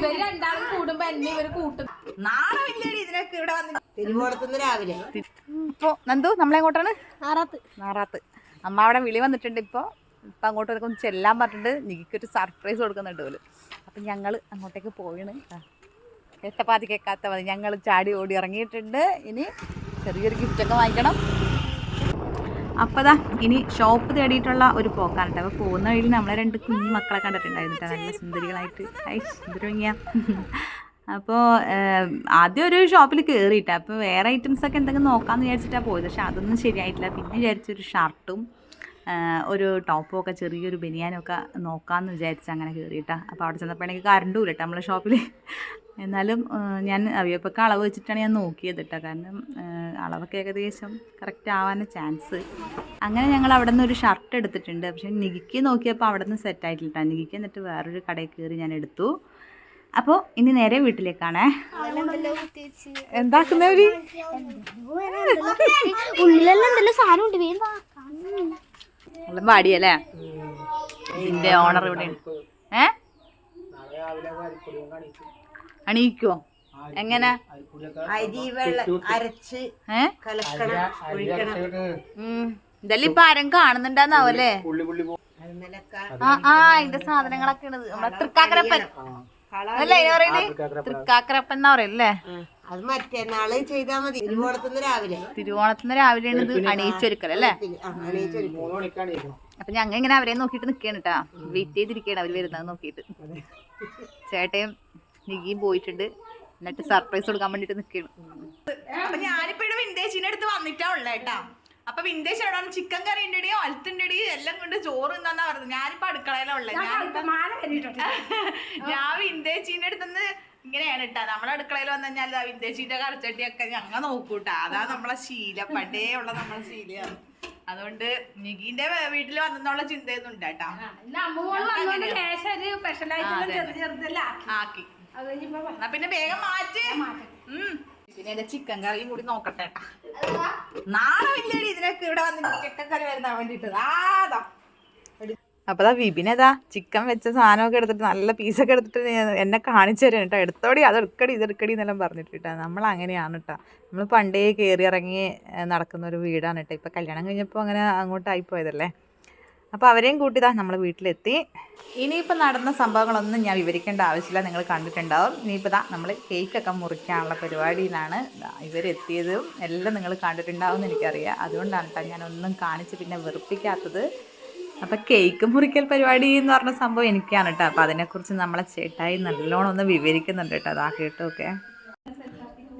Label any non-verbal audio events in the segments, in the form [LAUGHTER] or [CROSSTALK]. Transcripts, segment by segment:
ഇവർ രണ്ടാളും കൂടുമ്പോ എന്നെ ഇവർ കൂട്ടും. നാളെ വലിയ ഇതിനൊക്കെ ഇവിടെ വന്ന് തിരുവോണത്തുനിന്ന് രാവിലെ. ഇപ്പൊ നന്ദു നമ്മളെങ്ങോട്ടാണ് നാറാത്ത്. നാറാത്ത്. അമ്മ അവിടെ വിളി വന്നിട്ടുണ്ട് ഇപ്പോ. ഇപ്പം അങ്ങോട്ട് ഒന്ന് ചെല്ലാൻ പറഞ്ഞിട്ട് നികിക്കൊരു സർപ്രൈസ് കൊടുക്കുന്നുണ്ട് പോലും അപ്പം ഞങ്ങൾ അങ്ങോട്ടേക്ക് പോയിണ്. എത്തപ്പാതി കേൾക്കാത്ത മതി. ഞങ്ങൾ ചാടി ഓടി ഇറങ്ങിയിട്ടുണ്ട്. ഇനി ചെറിയൊരു ഗിഫ്റ്റൊക്കെ വാങ്ങിക്കണം. അപ്പോൾ ഇനി ഷോപ്പ് തേടിയിട്ടുള്ള ഒരു പോക്കാണ് കേട്ടോ അപ്പോൾ പോകുന്ന വഴിയിൽ നമ്മളെ രണ്ട് കുഞ്ഞു മക്കളെ കണ്ടിട്ടുണ്ടായിരുന്നു നല്ല സുന്ദരികളായിട്ട്. ഐ സുന്ദരങ്ങിയ അപ്പോൾ ആദ്യം ഒരു ഷോപ്പിൽ കയറിയിട്ടാ അപ്പോൾ വേറെ ഐറ്റംസ് ഒക്കെ എന്തെങ്കിലും നോക്കാമെന്ന് വിചാരിച്ചിട്ടാണ് പോയത്. പക്ഷെ അതൊന്നും ശരിയായിട്ടില്ല. പിന്നെ വിചാരിച്ചൊരു ഷർട്ടും ഒരു ടോപ്പും ഒക്കെ ചെറിയൊരു ബനിയാനും ഒക്കെ നോക്കാമെന്ന് വിചാരിച്ച് അങ്ങനെ കയറിയിട്ടാ അപ്പോൾ അവിടെ ചെന്നപ്പോഴേക്ക് കറണ്ടും ഇല്ല കേട്ടോ നമ്മളെ ഷോപ്പിൽ എന്നാലും ഞാൻ അവയപ്പൊക്കെ അളവ് വെച്ചിട്ടാണ് ഞാൻ നോക്കിയത് കേട്ടോ കാരണം അളവൊക്കെ ഏകദേശം കറക്റ്റ് ആവാൻ ചാൻസ് അങ്ങനെ ഞങ്ങൾ അവിടെ നിന്ന് ഒരു ഷർട്ട് എടുത്തിട്ടുണ്ട്. പക്ഷേ നികിക്ക് നോക്കിയപ്പോൾ അവിടെ നിന്ന് സെറ്റ് ആയിട്ടില്ല കേട്ടോ നികിക്ക് എന്നിട്ട് വേറൊരു കടയിൽ കയറി ഞാൻ എടുത്തു. അപ്പോൾ ഇനി നേരെ വീട്ടിലേക്കാണേ. എന്താക്കുന്നവര് ഉള്ളിലെല്ലാം സാധനം ഉണ്ട് പാടിയല്ലേ ഇതിന്റെ ഓണർ ഇവിടെ ഏ? അണിയിക്കോ എങ്ങനെ? അരി വെള്ളം അരച്ച് കലക്കണം ഒഴിക്കണം. ഇതെല്ലാം ഇപ്പൊ ആരും കാണുന്നുണ്ടാന്നാവല്ലേ? ആ ആ ഇതിന്റെ സാധനങ്ങളൊക്കെ ഉണ്ട്. നമ്മളെ തൃക്കാക്കരപ്പൻ. അല്ലേ ഇതിന് പറയുന്നത് തൃക്കാക്കരപ്പൻ. എന്നാ പറയല്ലേ? അത് മറ്റന്നാൾ ചെയ്താ മതി. തിരുവോണത്തിന് രാവിലെ. തിരുവോണത്തിന് രാവിലെയാണ് ഇത് അണിയിച്ചൊരുക്കൽ അല്ലേ. അപ്പൊ ഞങ്ങ ഇങ്ങനെ അവരെ നോക്കിട്ട് നിക്കാണ് കേട്ടാ. വെയിറ്റ് ചെയ്തിരിക്കുകയാണ് അവർ വരുന്നത് നോക്കിട്ട് ചേട്ടയും നികിയും പോയിട്ടുണ്ട്. എന്നിട്ട് സർപ്രൈസ് കൊടുക്കാൻ വേണ്ടിട്ട് നിക്കാണ് അപ്പൊ ഞാനിപ്പോ ഇവിടെ വിന്റേജിന്റെ അടുത്ത് വന്നിട്ടാ ഉള്ളേട്ടാ കേട്ടാ അപ്പൊ വിന്റേജ് എവിടെ ചിക്കൻ കറി ഉണ്ട് അൽത്തുണ്ടടി എല്ലാം കൊണ്ട് ചോറ് എന്താന്നാ പറഞ്ഞത്. ഞാനിപ്പോ അടുക്കളയിലാ ഉള്ളത് ഞാനിപ്പോ [LAUGHS] ഞാൻ വിന്റേജിന്റെ അടുത്തുനിന്ന് ഇങ്ങനെയാണ് ഇട്ടാ നമ്മളെ അടുക്കളയിൽ വന്നു കഴിഞ്ഞാൽ വിന്ദേശിന്റെ വിന്റേജിന്റെ കറച്ചട്ടിയൊക്കെ ഞങ്ങ നോക്കൂട്ടാ. അതാ നമ്മളെ ശീല. പണ്ടേ ഉള്ള നമ്മളെ ശീലയാണ് അതുകൊണ്ട് നിഗീന്റെ വീട്ടിൽ വന്നെന്നുള്ള ചിന്തയൊന്നും ഉണ്ടാട്ടാ ആക്കി. അത് എന്നാ പിന്നെ വേഗം മാറ്റി. പിന്നെ എന്റെ ചിക്കൻ കറിയും കൂടി നോക്കട്ടെ. ട്ടാ. നാളെ വലിയ ഇതിനൊക്കെ ഇവിടെ വന്ന് ചിക്കൻ കറി വരുന്നാൻ വേണ്ടിട്ട്. ആദാ അപ്പൊ ദാ വിപിനേതാ ചിക്കൻ വെച്ച സാധനമൊക്കെ എടുത്തിട്ട് നല്ല പീസൊക്കെ എടുത്തിട്ട് എന്നെ കാണിച്ചു തരാൻ കേട്ടോ. എടുത്തോടി അത് എടുക്കടി ഇത് എടുക്കടി എന്നെല്ലാം പറഞ്ഞിട്ട് കേട്ടോ. നമ്മൾ അങ്ങനെയാണ് കേട്ടോ. നമ്മൾ പണ്ടേ കയറി ഇറങ്ങി നടക്കുന്ന ഒരു വീടാണ് കേട്ടോ. ഇപ്പം കല്യാണം കഴിഞ്ഞപ്പോൾ അങ്ങനെ അങ്ങോട്ടായി പോയതല്ലേ? അപ്പോൾ അവരെയും കൂട്ടിതാ നമ്മൾ വീട്ടിലെത്തി. ഇനിയിപ്പോൾ നടന്ന സംഭവങ്ങളൊന്നും ഞാൻ വിവരിക്കേണ്ട ആവശ്യമില്ല. നിങ്ങൾ കണ്ടിട്ടുണ്ടാവും. ഇനിയിപ്പോൾ ദാ നമ്മൾ കേക്കൊക്കെ മുറിക്കാനുള്ള പരിപാടിയിലാണ് ഇവരെത്തിയതും എല്ലാം നിങ്ങൾ കണ്ടിട്ടുണ്ടാവും എന്ന് എനിക്കറിയാം. അതുകൊണ്ടാണ് കേട്ടോ ഞാൻ ഒന്നും കാണിച്ച് പിന്നെ വെറുപ്പിക്കാത്തത്. അപ്പോൾ കേക്ക് മുറിക്കൽ പരിപാടി എന്ന് പറഞ്ഞ സംഭവം എനിക്കാണ് കേട്ടോ അപ്പോൾ അതിനെക്കുറിച്ച് നമ്മളെ ചേട്ടായി നല്ലോണം ഒന്ന് വിവരിക്കുന്നുണ്ട് കേട്ടോ അതാ കേട്ടൊക്കെ.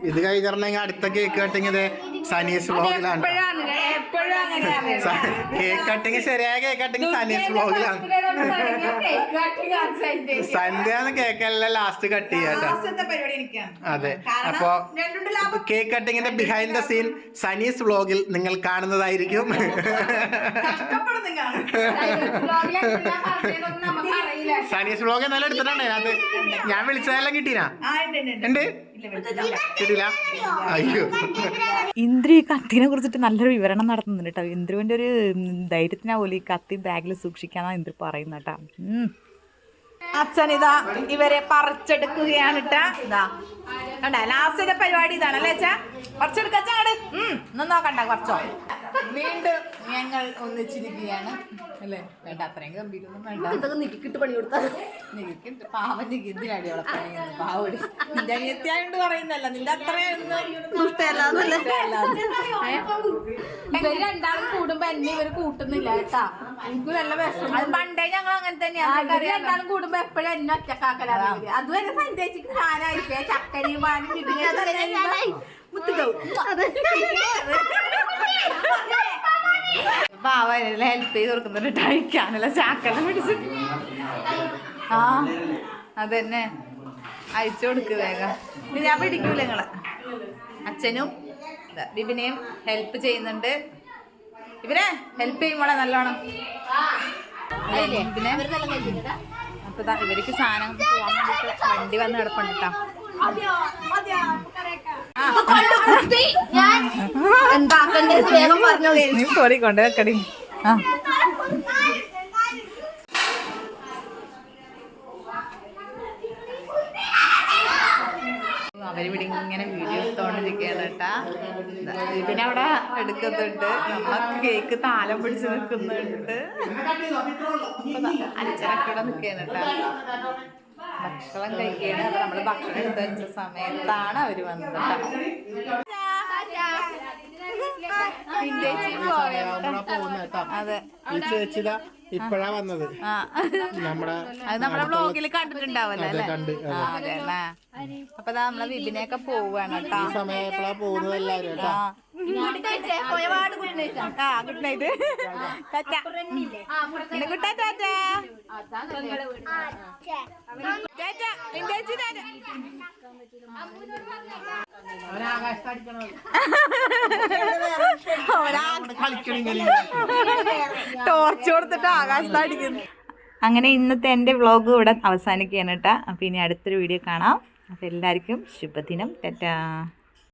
ഇത് കഴിഞ്ഞിട്ടുണ്ടെങ്കിൽ അടുത്ത കേക്ക് കട്ടിങ് ഇത്. സനീസ് വ്ളോഗിലാണ് കേക്ക് കട്ടിങ് ശരിയായ കേക്ക് കട്ടിങ് സനീസ് വ്ളോഗിലാണ് സന്ധ്യ കേക്കല്ല ലാസ്റ്റ് കട്ട് ചെയ്യാട്ടോ. അതെ. അപ്പോ കേക്ക് കട്ടിങ്ങിന്റെ ബിഹൈൻഡ് ദ സീൻ സനീസ് വ്ളോഗിൽ നിങ്ങൾ കാണുന്നതായിരിക്കും. [LAUGHS] സനീസ് വ്ളോഗ് എന്നാലും എടുത്തിട്ടുണ്ട്. അത് ഞാൻ വിളിച്ചതെല്ലാം കിട്ടീനാ ഉണ്ട് കിട്ടില്ല അയ്യോ. ഇന്ദ്രു ഈ കത്തിനെ കുറിച്ചിട്ട് നല്ലൊരു വിവരണം നടത്തുന്നുണ്ട് കേട്ടോ. ഇന്ദ്രുവിന്റെ ഒരു ധൈര്യത്തിനാ പോലും ഈ കത്തി ബാഗിൽ സൂക്ഷിക്കാന്നാ ഇന്ദ്രു പറയുന്ന കേട്ടാ. അച്ഛൻ ഇതാ ഇവരെ പറിച്ചെടുക്കുകയാണ് ലാസ്റ്റ് ഇതാ. കണ്ട ലാസ്റ്റിന്റെ പരിപാടി ഇതാണ് അല്ലേ അച്ഛാ? കുറച്ചെടുക്കച്ചാട് ഒന്നും നോക്കണ്ട കുറച്ചോ. വീണ്ടും ഞങ്ങൾ ഒന്നിച്ചിരിക്കുകയാണ്. അല്ലേ? വേണ്ട അത്രയും ഗംഭീരൊന്നും വേണ്ട. നിക്കിട്ട് പണി കൊടുത്താൽ നിനക്ക് പാവം നികുന്തിനാടി അവളെ പറയുന്നത് പാവടി നിന്റെ അനിയത്തിയായോണ്ട് പറയുന്നല്ല നിന്റെ അത്രയും ഇവർ രണ്ടാളും കൂടുമ്പോ എന്നെ ഇവർ കൂട്ടുന്നില്ല കേട്ടാ. എനിക്ക് നല്ല വിഷമം. അത് പണ്ടേ ഞങ്ങൾ അങ്ങനെ തന്നെയാണ് രണ്ടാളും കൂടുമ്പോ എപ്പോഴും എന്നെ ഒറ്റക്കാക്കലാണ് അതുവരെ സഞ്ചരിച്ചു സാധനമായിരിക്കും ചക്കരയും പാലും പാവല്ല ഹെൽപ്പ് ചെയ്ത് കൊടുക്കുന്നുണ്ട് കഴിക്കാനല്ല ചാക്കെല്ലാം പിടിച്ച്. ആ അതന്നെ. അയച്ചു കൊടുക്ക് വേഗം. ഞാൻ പിടിക്കൂല നിങ്ങളെ. അച്ഛനും ബിബിനെയും ഹെൽപ്പ് ചെയ്യുന്നുണ്ട്. ഇവനെ ഹെൽപ്പ് ചെയ്യുമ്പോളെ നല്ലോണം. പിന്നെ അപ്പൊ ഇവർക്ക് സാധനം പോവാൻ വണ്ടി വന്ന് കിടപ്പുണ്ട് കേട്ടോ. നീ പോരി കൊണ്ട് വെക്കടി ആ. അവരിവിടെ ഇങ്ങനെ വീഡിയോ എടുത്തോണ്ടിരിക്കുകയാണ് കേട്ടാ. പിന്നെ അവിടെ എടുക്കുന്നുണ്ട്. നമ്മ കേക്ക് താലം പിടിച്ച് നിൽക്കുന്നുണ്ട്. അച്ഛനൊക്കെ നിൽക്കുകയാണ് കേട്ടാ. ഭക്ഷണം കഴിക്കുകയാണ് അപ്പൊ നമ്മൾ ഭക്ഷണം എടുത്തു വെച്ച സമയത്താണ് അവർ വന്നത്. അതെ ചേച്ചിത ഇപ്പഴാ വന്നത് ആ നമ്മുടെ അത് നമ്മുടെ വ്ലോഗിൽ കണ്ടിട്ടുണ്ടാവല്ലോ അതെ, അല്ലേ ആ, അപ്പൊ നമ്മളെ വിപിനെയൊക്കെ പോവാണ് കേട്ടോ പോകുന്നത് എല്ലാരും കേട്ടോ ആ. ആ. പിന്നെ good night, tata. Tata. Vintage tata. Torch കൊടുത്തിട്ട് ആകാശത്തടിക്കുന്നു അങ്ങനെ ഇന്നത്തെ എന്റെ വ്ലോഗ് ഇവിടെ അവസാനിക്കുകയാണ് കേട്ടോ. അപ്പോൾ ഇനി അടുത്തൊരു വീഡിയോ കാണാം. അപ്പോൾ എല്ലാവർക്കും ശുഭദിനം. ടാറ്റാ.